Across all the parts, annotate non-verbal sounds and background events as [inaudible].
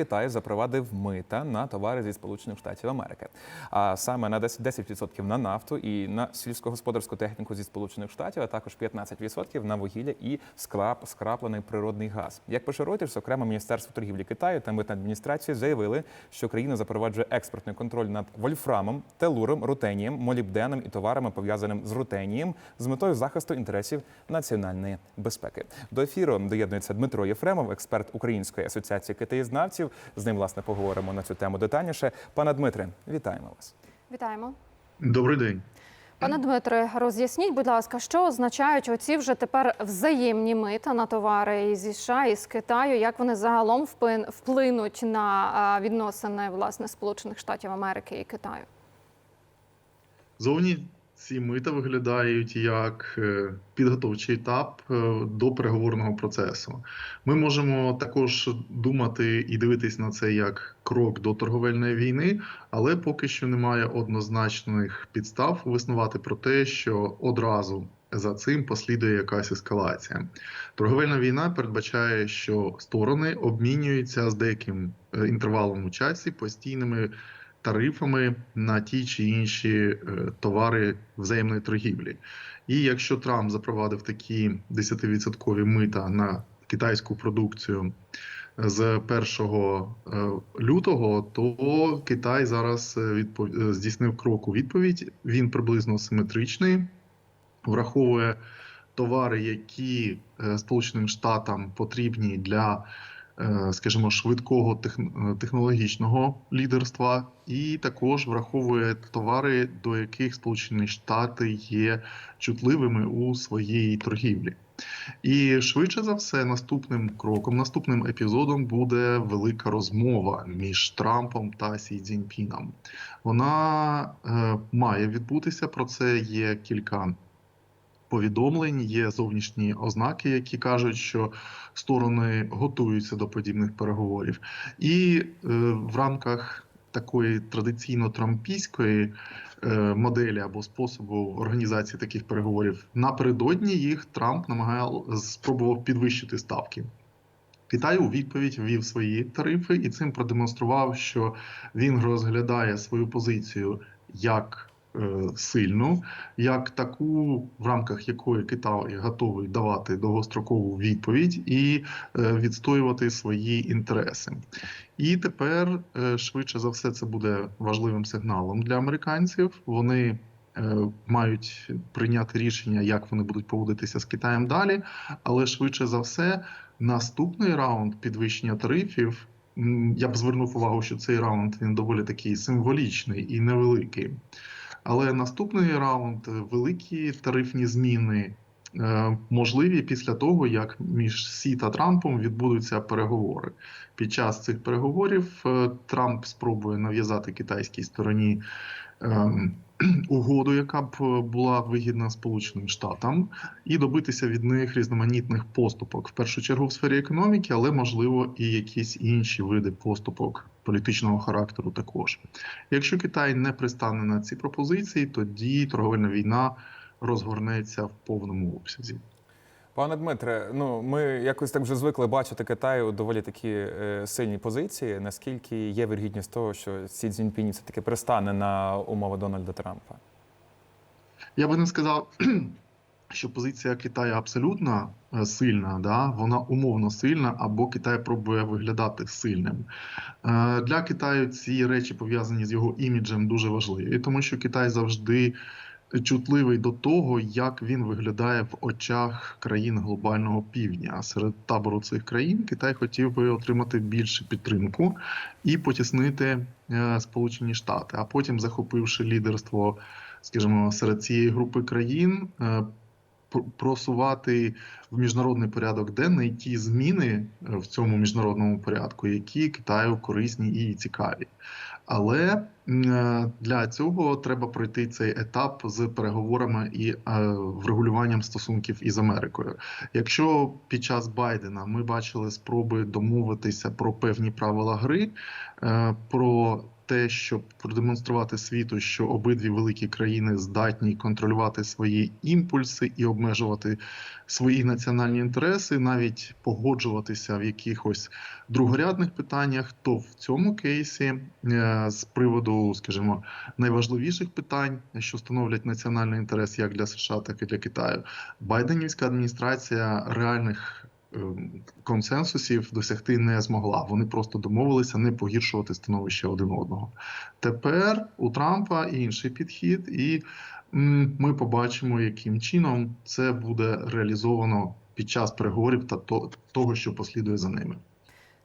Китай запровадив мита на товари зі Сполучених Штатів Америки, а саме на 10% 10% на нафту і на сільськогосподарську техніку зі Сполучених Штатів, а також 15% на вугілля і скрап, скраплений природний газ. Як пише Reuters, окремо Міністерство торгівлі Китаю та митна адміністрація заявили, що країна запроваджує експортний контроль над вольфрамом, телуром, рутенієм, молібденом і товарами пов'язаним з рутенієм з метою захисту інтересів національної безпеки. До ефіру доєднується Дмитро Єфремов, експерт Української асоціації китаєзнавців. З ним власне поговоримо на цю тему детальніше. Пане Дмитре, вітаємо вас. Вітаємо. Добрий день. Пане Дмитре, роз'ясніть, будь ласка, що означають оці вже тепер взаємні мита на товари зі США і з Китаю? Як вони загалом вплинуть на відносини власне Сполучених Штатів Америки і Китаю? Зовні ці мита виглядають як е, підготовчий етап е, до переговорного процесу. Ми можемо також думати і дивитись на це як крок до торговельної війни, але поки що немає однозначних підстав виснувати про те, що одразу за цим послідує якась ескалація. Торговельна війна передбачає, що сторони обмінюються з деяким е, інтервалом у часі постійними тарифами на ті чи інші е, товари взаємної торгівлі. І якщо Трамп запровадив такі 10% мита на китайську продукцію з 1 е, лютого, то Китай зараз е, відпов... е, здійснив крок у відповідь. Він приблизно симетричний, враховує товари, які е, Сполученим Штатам потрібні для е, скажімо, швидкого е, технологічного лідерства, і також враховує товари, до яких Сполучені Штати є чутливими у своїй торгівлі. І швидше за все, наступним кроком, наступним епізодом буде велика розмова між Трампом та Сі Цзіньпіном. Вона е, має відбутися. Про це є кілька повідомлень, є зовнішні ознаки, які кажуть, що сторони готуються до подібних переговорів. І е, в рамках такої традиційно трампійської е, моделі або способу організації таких переговорів напередодні їх Трамп намагав спробував підвищити ставки. Китай у відповідь ввів свої тарифи і цим продемонстрував, що він розглядає свою позицію як сильну, як таку, в рамках якої Китай готовий давати довгострокову відповідь і е, відстоювати свої інтереси. І тепер, е, швидше за все, це буде важливим сигналом для американців. Вони е, мають прийняти рішення, як вони будуть поводитися з Китаєм далі, але швидше за все, наступний раунд підвищення тарифів. Я б звернув увагу, що цей раунд він доволі такий символічний і невеликий. Але наступний раунд е, великі тарифні зміни е, можливі після того, як між Сі та Трампом відбудуться переговори. Під час цих переговорів е, Трамп спробує нав'язати китайській стороні ем, [clears throat] угоду, яка б е, була вигідна Сполученим Штатам, і добитися від них різноманітних поступок, в першу чергу в сфері економіки, але можливо і якісь інші види поступок політичного характеру також. Якщо Китай не пристане на ці пропозиції, тоді торговельна війна розгорнеться в повному обсязі. Пане Дмитре, ну ми якось так вже звикли бачити Китай у доволі такі е, сильні позиції. Наскільки є вірогідність того, що Сі Цзіньпінь все таки пристане на умови Дональда Трампа? Я би не сказав, [clears throat] що позиція Китаю абсолютно е, сильна, да? вона умовно сильна, або Китай пробує виглядати сильним. Е, Для Китаю ці речі пов'язані з його іміджем дуже важливі, тому що Китай завжди чутливий до того, як він виглядає в очах країн глобального півдня. А серед табору цих країн Китай хотів би отримати більше підтримку і потіснити е, Сполучені Штати, а потім, захопивши лідерство, скажімо, серед цієї групи країн. Пр- Просувати в міжнародний порядок денний ті зміни е, в цьому міжнародному порядку, які Китаю корисні і цікаві. Але е, для цього треба пройти цей етап з переговорами і е, врегулюванням стосунків із Америкою. Якщо під час Байдена ми бачили спроби домовитися про певні правила гри, про те, щоб продемонструвати світу, що обидві великі країни здатні контролювати свої імпульси і обмежувати свої національні інтереси, навіть погоджуватися в якихось другорядних питаннях, то в цьому кейсі е, з приводу, скажімо, найважливіших питань, що становлять національний інтерес як для США, так і для Китаю, Байденівська адміністрація реальних консенсусів досягти не змогла. Вони просто домовилися не погіршувати становище один одного. Тепер у Трампа інший підхід, і ми побачимо, яким чином це буде реалізовано під час переговорів та того, що послідує за ними.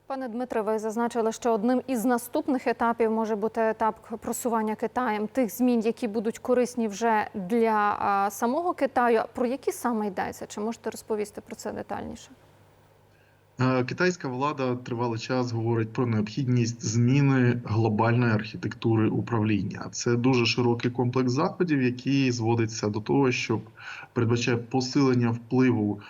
Пане Дмитре, ви зазначили, що одним із наступних етапів може бути етап просування Китаєм тих змін, які будуть корисні вже для самого Китаю. Про які саме йдеться? Чи можете розповісти про це детальніше? Е, Китайська влада тривалий час говорить про необхідність зміни глобальної архітектури управління. Це дуже широкий комплекс заходів, який зводиться до того, щоб передбачає посилення впливу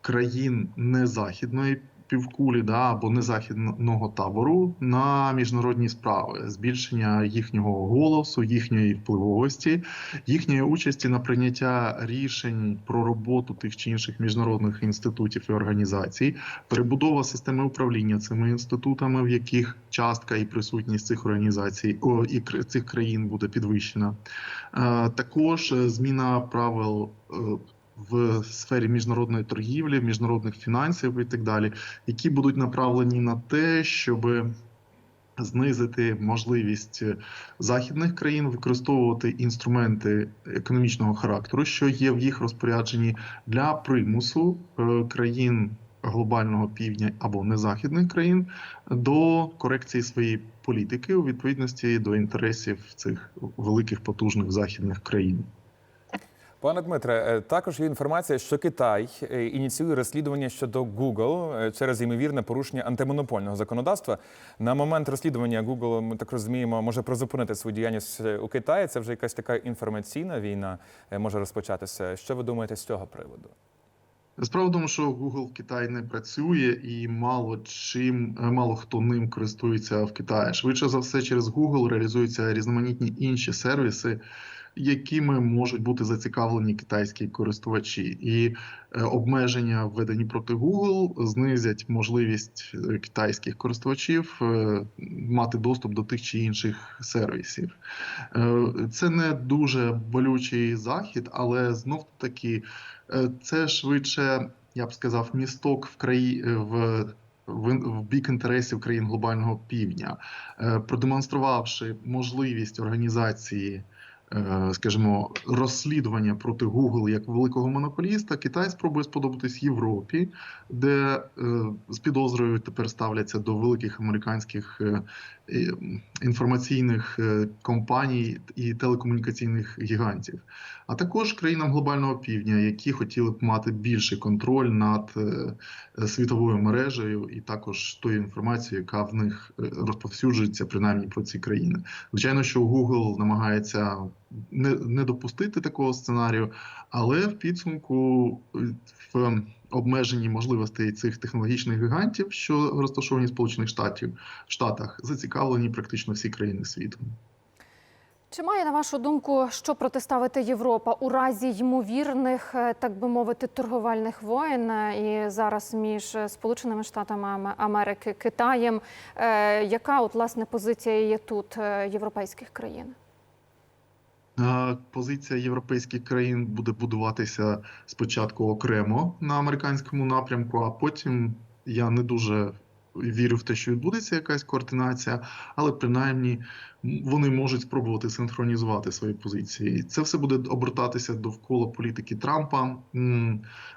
країн незахідної півкулі, да, або незахідного табору на міжнародні справи, збільшення їхнього голосу, їхньої впливовості, їхньої участі на прийняття рішень про роботу тих чи інших міжнародних інститутів і організацій, перебудова системи управління цими інститутами, в яких частка і присутність цих організацій о, і цих країн буде підвищена. Е, Також е, зміна правил. В сфері міжнародної торгівлі, міжнародних фінансів і так далі, які будуть направлені на те, щоб знизити можливість е, західних країн використовувати інструменти економічного характеру, що є в їх розпорядженні для примусу е, країн глобального півдня або незахідних країн до корекції своєї політики у відповідності до інтересів цих великих потужних західних країн. Пане Дмитре, е, також є інформація, що Китай е, ініціює розслідування щодо Google е, через ймовірне порушення антимонопольного законодавства. На момент розслідування Google, ми так розуміємо, може призупинити свою діяльність у Китаї. Це вже якась така інформаційна війна може розпочатися. Що ви думаєте з цього приводу? Справа тому, що Google в Китаї не працює і мало чим мало хто ним користується в Китаї. Швидше за все, через Google реалізуються різноманітні інші сервіси, якими можуть бути зацікавлені китайські користувачі, і е, обмеження введені проти Google знизять можливість е, китайських користувачів е, мати доступ до тих чи інших сервісів. Це не дуже болючий захід, але знов таки. Це швидше, я б сказав, місток в краї в. В бік інтересів країн глобального півдня, продемонструвавши можливість організації, скажімо, розслідування проти Google як великого монополіста, Китай спробує сподобатись Європі, де е, з підозрою тепер ставляться до великих американських е, е, інформаційних е, компаній і телекомунікаційних гігантів а також країнам глобального півдня, які хотіли б мати більший контроль над е, світовою мережею, і також тою інформацією, яка в них е, розповсюджується, принаймні про ці країни. Звичайно, що Google намагається не, не допустити такого сценарію, але в підсумку е, в обмеженні можливостей цих технологічних гігантів, що розташовані в Сполучених Штатів Штатах, зацікавлені практично всі країни світу. Чи має на вашу думку, що протиставити Європа у разі ймовірних, е, так би мовити, торговельних воєн е, і зараз між Сполученими Штатами Аме- Америки Китаєм? Яка от власне позиція є тут європейських країн? Позиція європейських країн буде будуватися спочатку окремо на американському напрямку, а потім я не дуже вірю в те, що відбудеться якась координація, але принаймні вони можуть спробувати синхронізувати свої позиції. Це все буде обертатися довкола політики Трампа,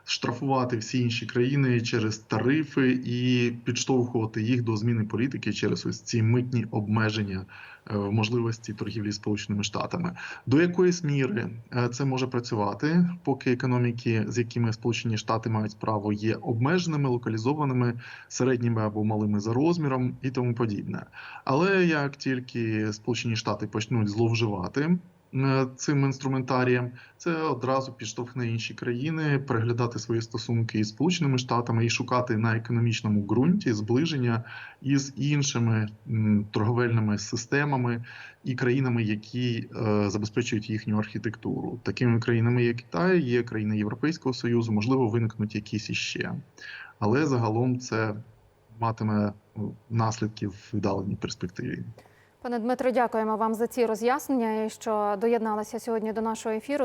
штрафувати всі інші країни через тарифи і підштовхувати їх до зміни політики через ось ці митні обмеження е, в можливості торгівлі Сполученими Штатами. До якоїсь міри е, це може працювати, поки економіки, з якими Сполучені Штати мають справу, є обмеженими, локалізованими, середніми або малими за розміром і тому подібне. Але як тільки Сполучені Штати почнуть зловживати е, цим інструментарієм, це одразу підштовхне інші країни переглядати свої стосунки із Сполученими Штатами і шукати на економічному ґрунті зближення із іншими торговельними системами і країнами, які е, забезпечують їхню архітектуру. Такими країнами, як Китай, є країни Європейського Союзу, можливо, виникнуть якісь іще. Але загалом це матиме ну, наслідки в віддаленій перспективі. Пане Дмитро, дякуємо вам за ці роз'яснення що доєдналися сьогодні до нашого ефіру.